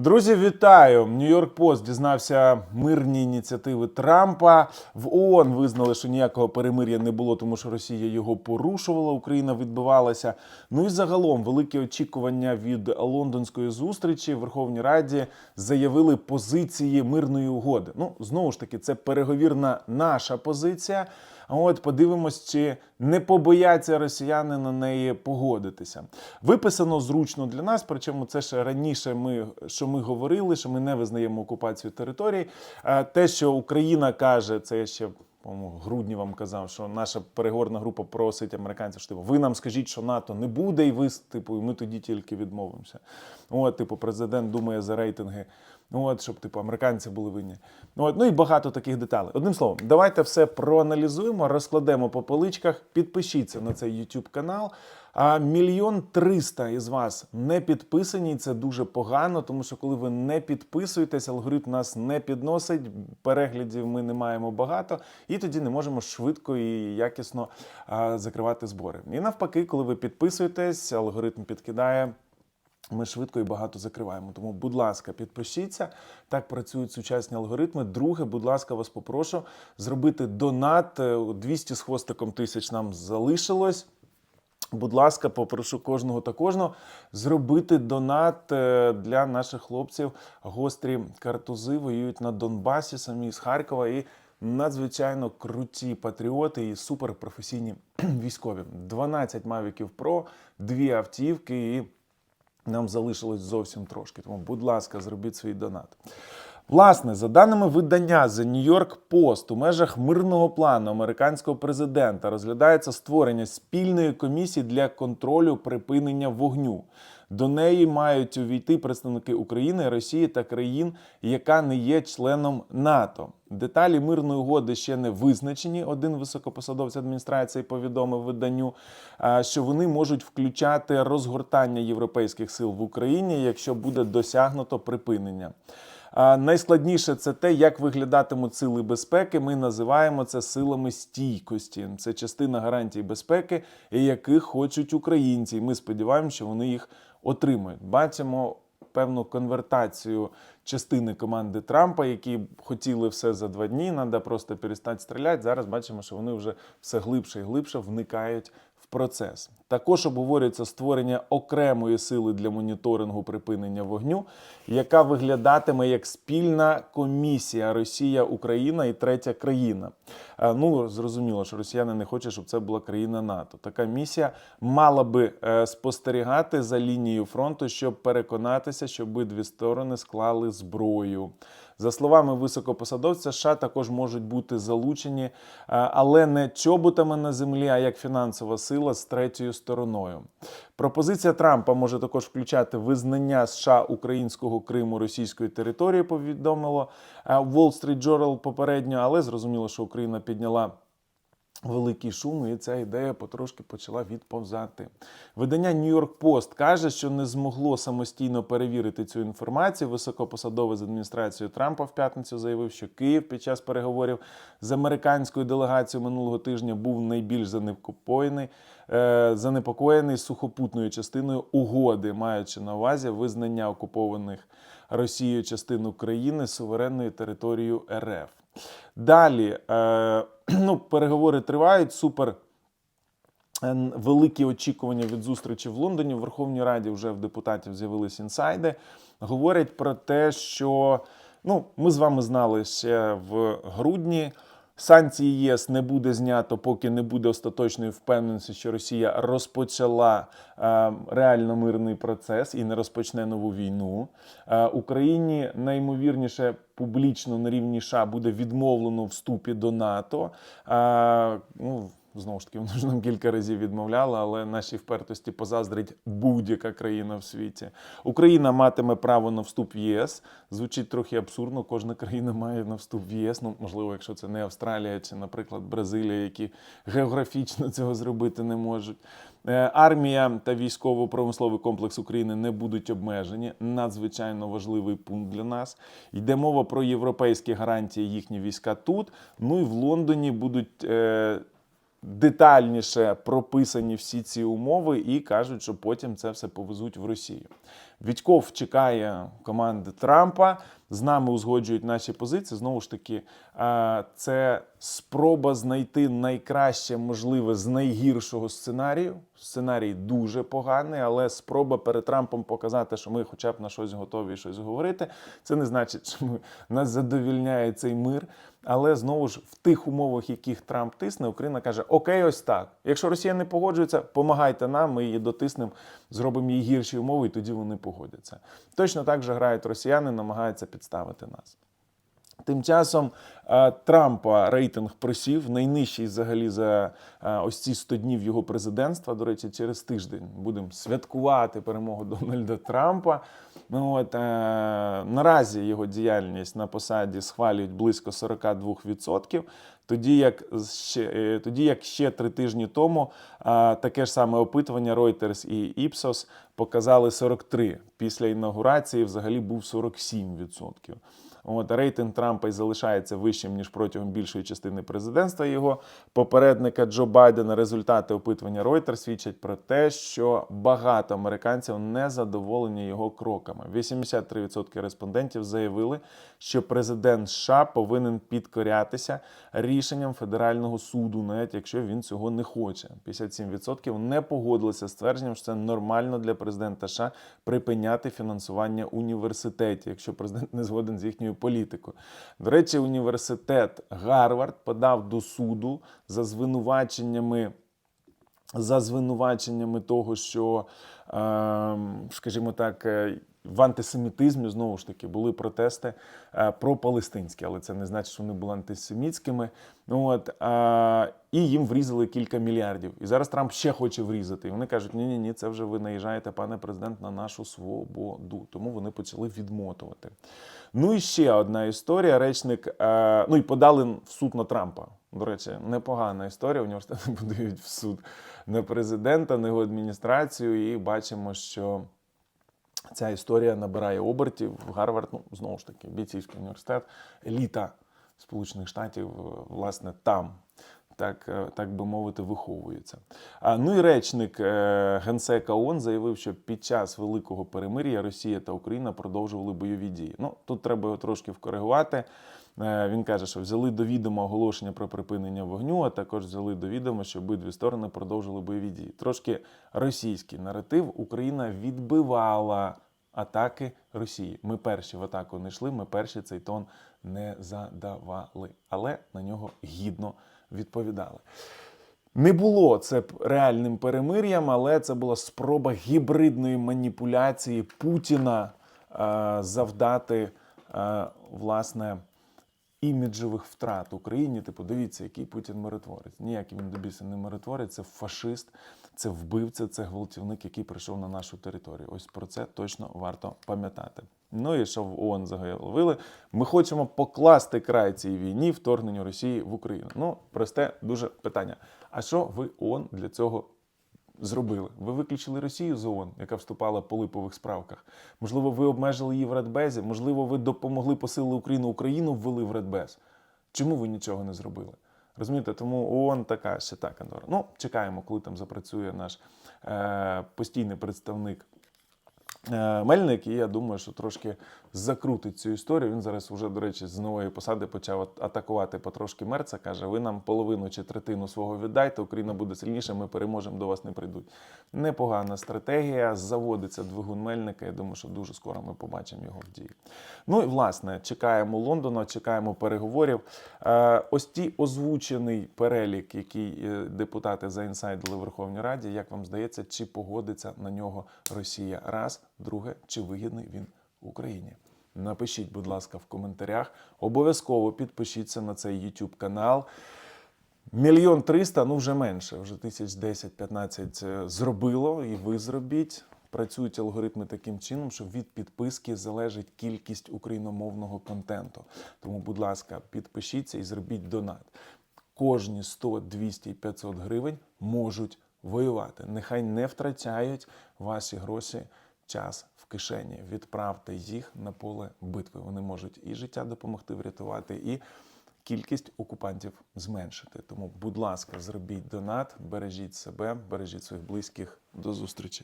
Друзі, вітаю! Нью-Йорк Пост дізнався мирні ініціативи Трампа. В ООН визнали, що ніякого перемир'я не було, тому що Росія його порушувала, Україна відбивалася. Ну і загалом великі очікування від лондонської зустрічі в Верховній Раді заявили позиції мирної угоди. Ну знову ж таки, це переговірна наша позиція. А От подивимось, чи не побояться росіяни на неї погодитися. Виписано зручно для нас. Причому це ще раніше ми що ми говорили, що ми не визнаємо окупацію територій. Е, Те, що Україна каже, це я ще. По-моєму, грудні вам казав, що наша переговорна група просить американців, що типу, ви нам скажіть, що НАТО не буде, і ви типу, і ми тоді тільки відмовимося. От, типу, президент думає за рейтинги. От, щоб типу американці були винні. От, ну і багато таких деталей. Одним словом, давайте все проаналізуємо, розкладемо по поличках. Підпишіться на цей YouTube канал. А мільйон триста із вас не підписані. Це дуже погано, тому що коли ви не підписуєтесь, алгоритм нас не підносить. Переглядів ми не маємо багато, і тоді не можемо швидко і якісно а, закривати збори. І навпаки, коли ви підписуєтесь, алгоритм підкидає. Ми швидко і багато закриваємо. Тому, будь ласка, підпишіться. Так працюють сучасні алгоритми. Друге, будь ласка, вас попрошу зробити донат. Е, 200 з хвостиком тисяч нам залишилось. Будь ласка, попрошу кожного та кожного зробити донат е, для наших хлопців. Гострі картузи воюють на Донбасі, самі з Харкова і надзвичайно круті патріоти і суперпрофесійні військові. 12 мавіків Pro, дві автівки і нам залишилось зовсім трошки. Тому, будь ласка, зробіть свій донат. Власне, за даними видання The New York Post, у межах мирного плану американського президента розглядається створення спільної комісії для контролю припинення вогню. До неї мають увійти представники України, Росії та країн, яка не є членом НАТО. Деталі мирної угоди ще не визначені. Один високопосадовець адміністрації повідомив виданню, що вони можуть включати розгортання європейських сил в Україні, якщо буде досягнуто припинення. Найскладніше це те, як виглядатимуть сили безпеки. Ми називаємо це силами стійкості. Це частина гарантій безпеки, яких хочуть українці. Ми сподіваємося, що вони їх отримають. Бачимо певну конвертацію частини команди Трампа, які хотіли все за два дні. Треба просто перестати стріляти. Зараз бачимо, що вони вже все глибше і глибше вникають процес. Також обговорюється створення окремої сили для моніторингу припинення вогню, яка виглядатиме як спільна комісія Росія, Україна і третя країна. Е, Ну зрозуміло, що росіяни не хочуть, щоб це була країна НАТО. Така місія мала би е, спостерігати за лінією фронту, щоб переконатися, що обидві сторони склали зброю. За словами високопосадовця, США також можуть бути залучені, е, але не чоботами на землі, а як фінансова сила з третьою стороною. Пропозиція Трампа може також включати визнання США українського Криму російської території. Повідомило е, Wall Street Journal попередньо, але зрозуміло, що Україна підняла. Великий шум, і ця ідея потрошки почала відповзати. Видання New York Post каже, що не змогло самостійно перевірити цю інформацію. Високопосадовець з адміністрацією Трампа в п'ятницю заявив, що Київ під час переговорів з американською делегацією минулого тижня був найбільш занепокоєний, е, занепокоєний сухопутною частиною угоди, маючи на увазі визнання окупованих Росією частин України суверенною територією РФ. Далі е, ну, переговори тривають. Супер е, великі очікування від зустрічі в Лондоні. В Верховній Раді вже в депутатів з'явились інсайди. Говорять про те, що ну, ми з вами знали ще в грудні. Санкції ЄС не буде знято, поки не буде остаточної впевненості, що Росія розпочала е, реально мирний процес і не розпочне нову війну. Е, Україні найімовірніше публічно на рівні США буде відмовлено вступі до НАТО. Е, ну, Знову ж таки, воно ж нам кілька разів відмовляло, але нашій впертості позаздрить будь-яка країна в світі. Україна матиме право на вступ в ЄС. Звучить трохи абсурдно. Кожна країна має на вступ в ЄС. Ну, можливо, якщо це не Австралія чи, наприклад, Бразилія, які географічно цього зробити не можуть. Е, Армія та військово-промисловий комплекс України не будуть обмежені. Надзвичайно важливий пункт для нас. Йде мова про європейські гарантії їхні війська тут. Ну і в Лондоні будуть. Детальніше прописані всі ці умови і кажуть, що потім це все повезуть в Росію. Вітьков чекає команди Трампа. З нами узгоджують наші позиції. Знову ж таки, е, це спроба знайти найкраще можливе з найгіршого сценарію. Сценарій дуже поганий, але спроба перед Трампом показати, що ми хоча б на щось готові щось говорити. Це не значить, що ми, нас задовільняє цей мир. Але знову ж в тих умовах, яких Трамп тисне, Україна каже: Окей, ось так. Якщо Росія не погоджується, помагайте нам, ми її дотиснемо, зробимо їй гірші умови, і тоді вони погодяться. Точно так же грають росіяни, намагаються підставити нас. Тим часом е, Трампа рейтинг просів, найнижчий взагалі за е, ось ці 100 днів його президентства. До речі, через тиждень будемо святкувати перемогу Дональда Трампа. Ну, от, е, наразі його діяльність на посаді схвалюють близько 42%. Тоді як ще, тоді як ще три тижні тому таке ж саме опитування Reuters і Ipsos показали 43. Після інаугурації взагалі був 47%. От рейтинг Трампа і залишається вищим ніж протягом більшої частини президентства його попередника Джо Байдена. Результати опитування Reuters свідчать про те, що багато американців не задоволені його кроками. 83% респондентів заявили, що президент США повинен підкорятися рішенням федерального суду, навіть якщо він цього не хоче. 57% не погодилися з твердженням, що це нормально для президента США припиняти фінансування університетів, якщо президент не згоден з їхньою політикою. До речі, університет Гарвард подав до суду за звинуваченнями. За звинуваченнями того, що, е, скажімо так, е, в антисемітизмі знову ж таки були протести е, пропалестинські, але це не значить, що вони були антисемітськими. От е, і їм врізали кілька мільярдів. І зараз Трамп ще хоче врізати. І вони кажуть: ні, ні, ні, це вже ви наїжджаєте, пане президент, на нашу свободу. Тому вони почали відмотувати. Ну і ще одна історія. Речник, е, ну і подали в суд на Трампа. До речі, непогана історія. Університети подають в суд не президента, не його адміністрацію, і бачимо, що. Ця історія набирає обертів. Гарвард, ну знову ж таки, бійцівський університет, еліта Сполучених Штатів, е, власне, там. Так, е, так би мовити, виховується. А, ну і речник е, генсека ООН заявив, що під час великого перемир'я Росія та Україна продовжували бойові дії. Ну тут треба його трошки вкоригувати. Е, Він каже, що взяли до відома оголошення про припинення вогню, а також взяли до відома, що обидві сторони продовжили бойові дії. Трошки російський наратив Україна відбивала атаки Росії. Ми перші в атаку не йшли, ми перші цей тон не задавали, але на нього гідно відповідали. Не було це реальним перемир'ям, але це була спроба гібридної маніпуляції Путіна е, завдати е, власне іміджових втрат Україні. Типу, дивіться, який Путін миротворець. Ніякий він добійся не миротворець, це фашист, це вбивця, це гвалтівник, який прийшов на нашу територію. Ось про це точно варто пам'ятати. Ну і що в ООН заявили, ми хочемо покласти край цій війні, вторгненню Росії в Україну. Ну, просте дуже питання. А що ви ООН для цього зробили? Ви виключили Росію з ООН, яка вступала по липових справках. Можливо, ви обмежили її в Радбезі. Можливо, ви допомогли посилити Україну. Україну ввели в Радбез. Чому ви нічого не зробили? Розумієте, тому ООН така ще та контора. Ну, чекаємо, коли там запрацює наш е, постійний представник Мельник, і я думаю, що трошки закрутить цю історію. Він зараз вже, до речі, з нової посади почав атакувати потрошки Мерца. Каже: ви нам половину чи третину свого віддайте, Україна буде сильніша, ми переможемо, до вас не прийдуть. Непогана стратегія. Заводиться двигун Мельника. Я думаю, що дуже скоро ми побачимо його в дії. Ну і власне, чекаємо Лондона, чекаємо переговорів. Е, ось ті озвучений перелік, який е, депутати заінсайдили в Верховній Раді. Як вам здається, чи погодиться на нього Росія? Раз, друге, чи вигідний він Україні? Напишіть, будь ласка, в коментарях. Обов'язково підпишіться на цей YouTube канал. Мільйон триста, ну вже менше, вже тисяч 10-15 е, зробило, і ви зробіть. Працюють алгоритми таким чином, що від підписки залежить кількість україномовного контенту. Тому, будь ласка, підпишіться і зробіть донат. Кожні 100, 200 і 500 гривень можуть воювати. Нехай не втрачають ваші гроші час в кишені. Відправте їх на поле битви. Вони можуть і життя допомогти врятувати, і кількість окупантів зменшити. Тому, будь ласка, зробіть донат, бережіть себе, бережіть своїх близьких. До зустрічі.